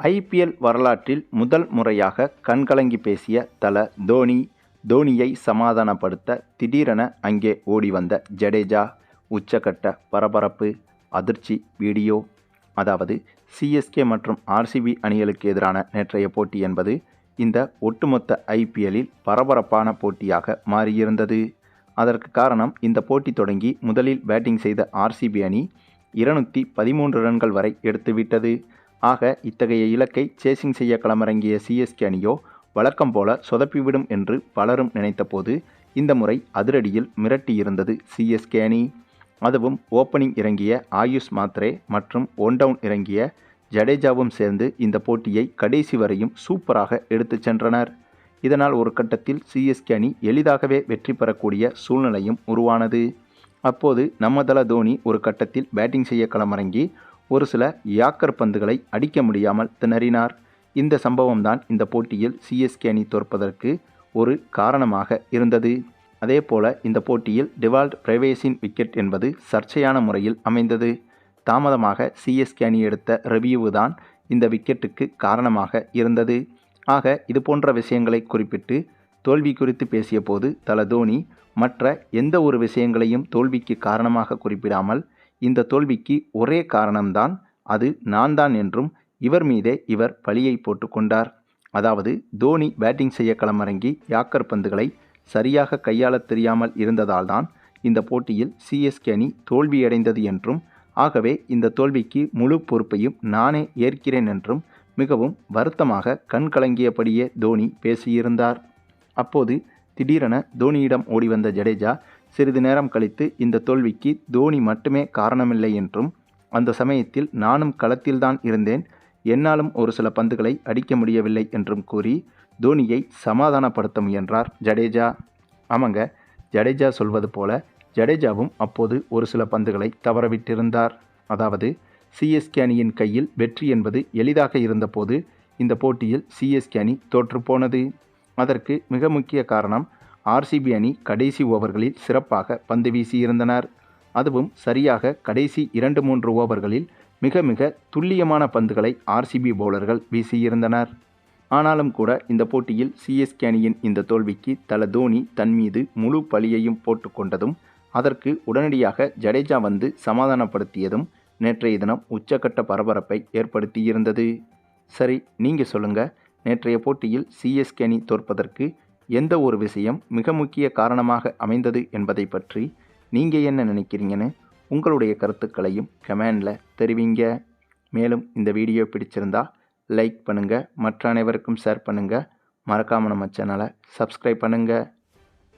IPL வரலாற்றில் முதல் முறையாக கண்கலங்கி பேசிய தல தோனி தோனியை சமாதானப்படுத்த திடீரென அங்கே ஓடி வந்த ஜடேஜா உச்சக்கட்ட பரபரப்பு அதிர்ச்சி வீடியோ அதாவது சிஎஸ்கே மற்றும் ஆர்சிபி அணிகளுக்கு எதிரான நேற்றைய போட்டி என்பது இந்த ஒட்டுமொத்த ஐபிஎல்லில் பரபரப்பான போட்டியாக மாறியிருந்தது. அதற்கு காரணம் இந்த போட்டி தொடங்கி முதலில் பேட்டிங் செய்த ஆர்சிபி அணி இருநூற்றி பதிமூன்று ரன்கள் வரை எடுத்துவிட்டது. ஆக இத்தகைய இலக்கை சேசிங் செய்ய களமிறங்கிய சிஎஸ்கே அணியோ வழக்கம் போல சொதப்பிவிடும் என்று பலரும் நினைத்தபோது இந்த முறை அதிரடியில் மிரட்டியிருந்தது சிஎஸ்கே அணி. அதுவும் ஓப்பனிங் இறங்கிய ஆயுஷ் மாத்ரே மற்றும் ஒன் டவுன் இறங்கிய ஜடேஜாவும் சேர்ந்து இந்த போட்டியை கடைசி வரையும் சூப்பராக எடுத்துச் சென்றனர். இதனால் ஒரு கட்டத்தில் சிஎஸ்கே அணி எளிதாகவே வெற்றி பெறக்கூடிய சூழ்நிலையும் உருவானது. அப்போது நம்மதலா தோனி ஒரு கட்டத்தில் பேட்டிங் செய்ய களமிறங்கி ஒரு சில யாக்கர் பந்துகளை அடிக்க முடியாமல் திணறினார். இந்த சம்பவம்தான் இந்த போட்டியில் சிஎஸ்கே அணி தோற்பதற்கு ஒரு காரணமாக இருந்தது. அதேபோல இந்த போட்டியில் டிவால்ட் பிரைவேஸின் விக்கெட் என்பது சர்ச்சையான முறையில் அமைந்தது. தாமதமாக சிஎஸ்கே அணி எடுத்த ரிவ்யூவு தான் இந்த விக்கெட்டுக்கு காரணமாக இருந்தது. ஆக இது போன்ற விஷயங்களை குறிப்பிட்டு தோல்வி குறித்து பேசிய போது தல தோனி மற்ற எந்த ஒரு விஷயங்களையும் தோல்விக்கு காரணமாக குறிப்பிடாமல் இந்த தோல்விக்கு ஒரே காரணம்தான் அது நான் தான் என்றும் இவர் மீதே இவர் பழியை போட்டுக்கொண்டார். அதாவது தோனி பேட்டிங் செய்ய களமிறங்கி யாக்கர் பந்துகளை சரியாக கையாளத் தெரியாமல் இருந்ததால்தான் இந்த போட்டியில் சிஎஸ்கே அணி தோல்வியடைந்தது என்றும் ஆகவே இந்த தோல்விக்கு முழு பொறுப்பையும் நானே ஏற்கிறேன் என்றும் மிகவும் வருத்தமாக கண் கலங்கியபடியே தோனி பேசியிருந்தார். அப்போது திடீரென தோனியிடம் ஓடி வந்த ஜடேஜா சிறிது நேரம் கழித்து இந்த தோல்விக்கு தோனி மட்டுமே காரணமில்லை என்றும் அந்த சமயத்தில் நானும் களத்தில்தான் இருந்தேன் என்னாலும் ஒரு சில பந்துகளை அடிக்க முடியவில்லை என்றும் கூறி தோனியை சமாதானப்படுத்த முயன்றார் ஜடேஜா. ஆமாங்க ஜடேஜா சொல்வது போல ஜடேஜாவும் அப்போது ஒரு சில பந்துகளை தவறவிட்டிருந்தார். அதாவது சிஎஸ்கே அணியின் கையில் வெற்றி என்பது எளிதாக இருந்தபோது இந்த போட்டியில் சிஎஸ்கே அணி தோற்றுப்போனது. அதற்கு மிக முக்கிய காரணம் ஆர்சிபி அணி கடைசி ஓவர்களில் சிறப்பாக பந்து வீசியிருந்தனர் அதுவும் சரியாக கடைசி இரண்டு மூன்று ஓவர்களில் மிக மிக துல்லியமான பந்துகளை ஆர்சிபி பவுலர்கள் வீசியிருந்தனர் ஆனாலும் கூட இந்த போட்டியில் சிஎஸ்கே அணியின் இந்த தோல்விக்கு தல தோனி தன் மீது முழு பழியையும் போட்டுக்கொண்டதும் அதற்கு உடனடியாக ஜடேஜா வந்து சமாதானப்படுத்தியதும் நேற்றைய தினம் உச்சக்கட்ட பரபரப்பை ஏற்படுத்தியிருந்தது. சரி நீங்கள் சொல்லுங்கள் நேற்றைய போட்டியில் சிஎஸ்கே அணி தோற்பதற்கு எந்த ஒரு விஷயம் மிக முக்கிய காரணமாக அமைந்தது என்பதை பற்றி நீங்கள் என்ன நினைக்கிறீங்கன்னு உங்களுடைய கருத்துக்களையும் கமெண்டில் தெரிவிங்க. மேலும் இந்த வீடியோ பிடிச்சிருந்தா லைக் பண்ணுங்கள் மற்ற அனைவருக்கும் ஷேர் பண்ணுங்கள் மறக்காமல் நம்ம சேனலை சப்ஸ்கிரைப் பண்ணுங்கள்